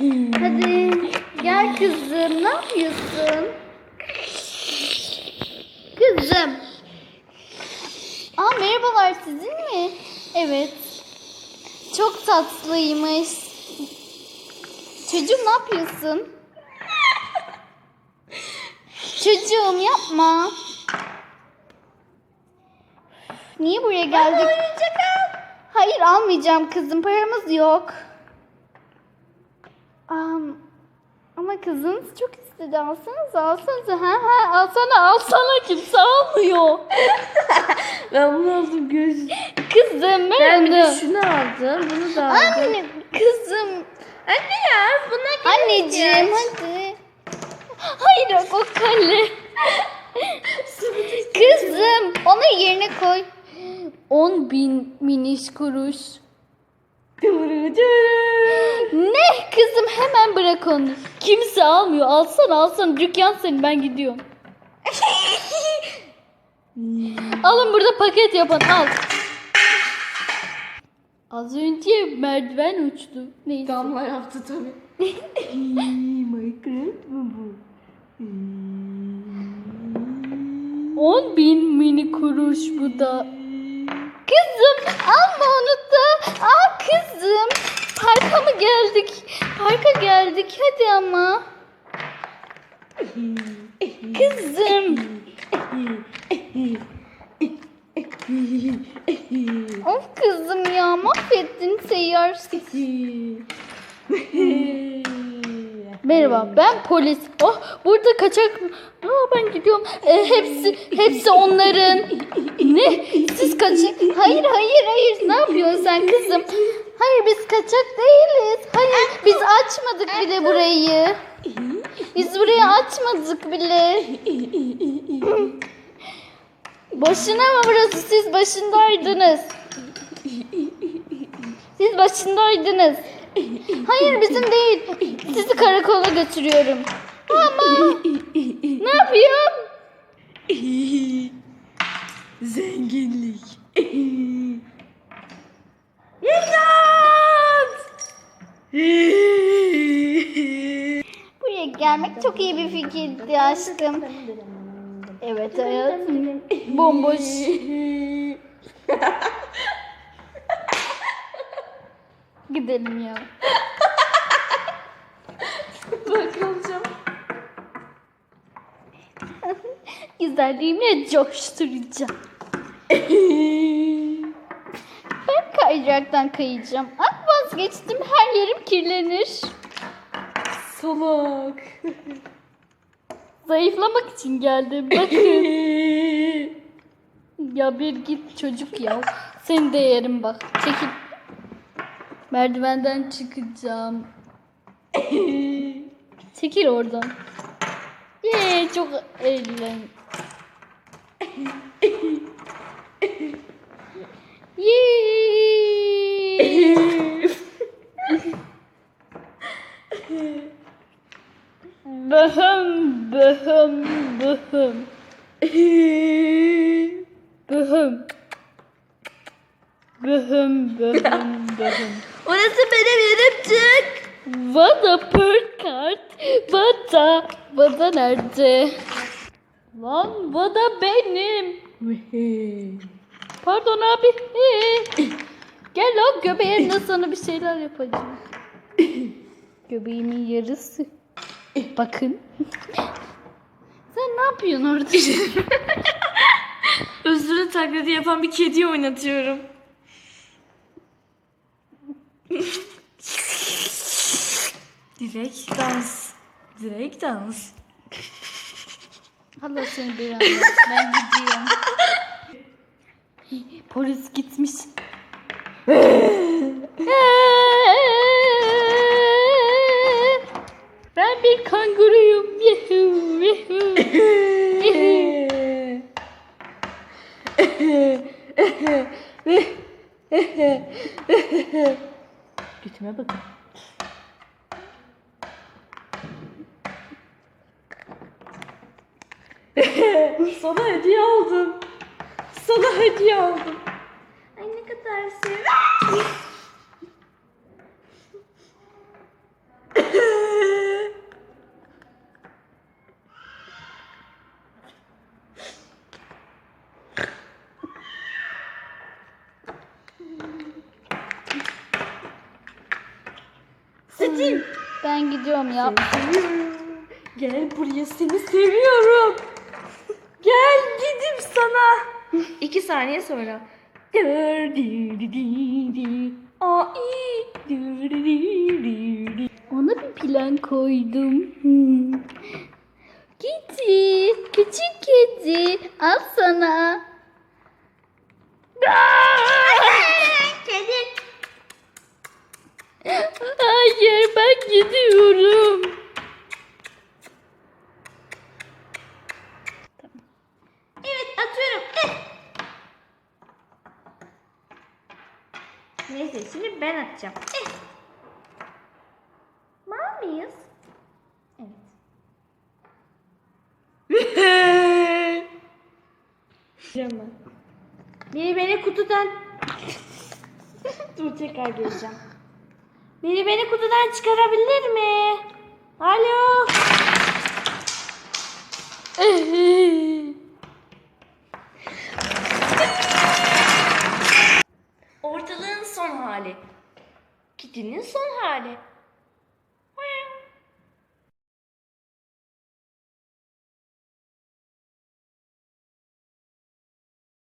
Hadi gel kızım ne yapıyorsun? Kızım. Aa merhabalar sizin mi? Evet. Çok tatlıymış. Çocuğum ne yapıyorsun? Çocuğum yapma. Niye buraya geldik? Hayır almayacağım kızım paramız yok. Am, ama kızınız çok istedi alsanıza alsanıza ha ha alsana alsana kimse almıyor. Ben bunu aldım göz. Kızım Ben bir de ben şunu aldım. Bunu da aldım. Anne kızım Anne ya buna anneciğim hadi. Hayır o kale. Kızım onu yerine koy. 10 bin miniş kuruş. Ne kızım hemen bırak onu. Kimse almıyor. Alsana alsana. Dükkan senin ben gidiyorum. Alın burada paket yapan al. Az önce merdiven uçtu. Neyse. Damla yaptı tabii. Minecraft mı bu? 10 bin mini kuruş bu da. Kızım alma da. Aa kızım. Parka mı geldik? Parka geldik hadi ama. Kızım. Of kızım ya mahvettin seyyar. Merhaba ben polis. Oh burada kaçak. Aa, ben gidiyorum. Ee, hepsi hepsi onların. Ne? Siz kaçak? Hayır hayır hayır. Ne yapıyorsun sen kızım? Hayır biz kaçak değiliz. Hayır biz açmadık bile burayı. Biz burayı açmadık bile. Başına mı burası? Siz başındaydınız. Siz başındaydınız. Hayır bizim değil. Sizi karakola götürüyorum. Ama ne yapıyorum? Zenginlik. İmdat! Buraya gelmek çok iyi bir fikirdi aşkım. Evet hayatım. Bomboş. Gidelim ya. Bakılacağım. Güzelliğimle coşturacağım. Ben kayacaktan kayacağım. Ah vazgeçtim her yerim kirlenir. Salak. Zayıflamak için geldim. Bakın. Ya bir git çocuk ya. Seni de yerim bak. Çekil. Merdivenden çıkacağım. Çekil oradan. Yee çok eğlen. Yee. Böhüm böhüm böhüm. Böhüm. Böhüm böhüm böhüm. Orası benim yerim çık. Vada Perkart. Vada. Vada nerede? Lan Vada benim. Pardon abi. Ee, Gel o göbeğimle sana bir şeyler yapacağım. Göbeğimin yarısı. Bakın. Sen ne yapıyorsun orada? Özür'ün taklidi yapan bir kediyi oynatıyorum. Direkt dans. Direkt dans. Allah seni beğenmez. Ben gidiyorum. Polis gitmiş. ben bir kanguruyum. Yuhu, yuhu. Yuhu. Götüme bakın. Sana hediye aldım. Sana hediye aldım. Ay ne kadar sevdim. Steve. Ben gidiyorum ya. Seviyorum. Gel buraya seni seviyorum. Gel dedim sana. İki saniye sonra. Ona bir plan koydum. Hmm. Kitty, küçük kedi, al sana. Kedi. Hayır, ben gidiyorum. Şimdi ben atacağım. Eh. Var mıyız? Evet. Biri beni kutudan... Dur tekrar geleceğim. Biri beni kutudan çıkarabilir mi? Alo. Ortalığın son hali. Kitty'nin son hali.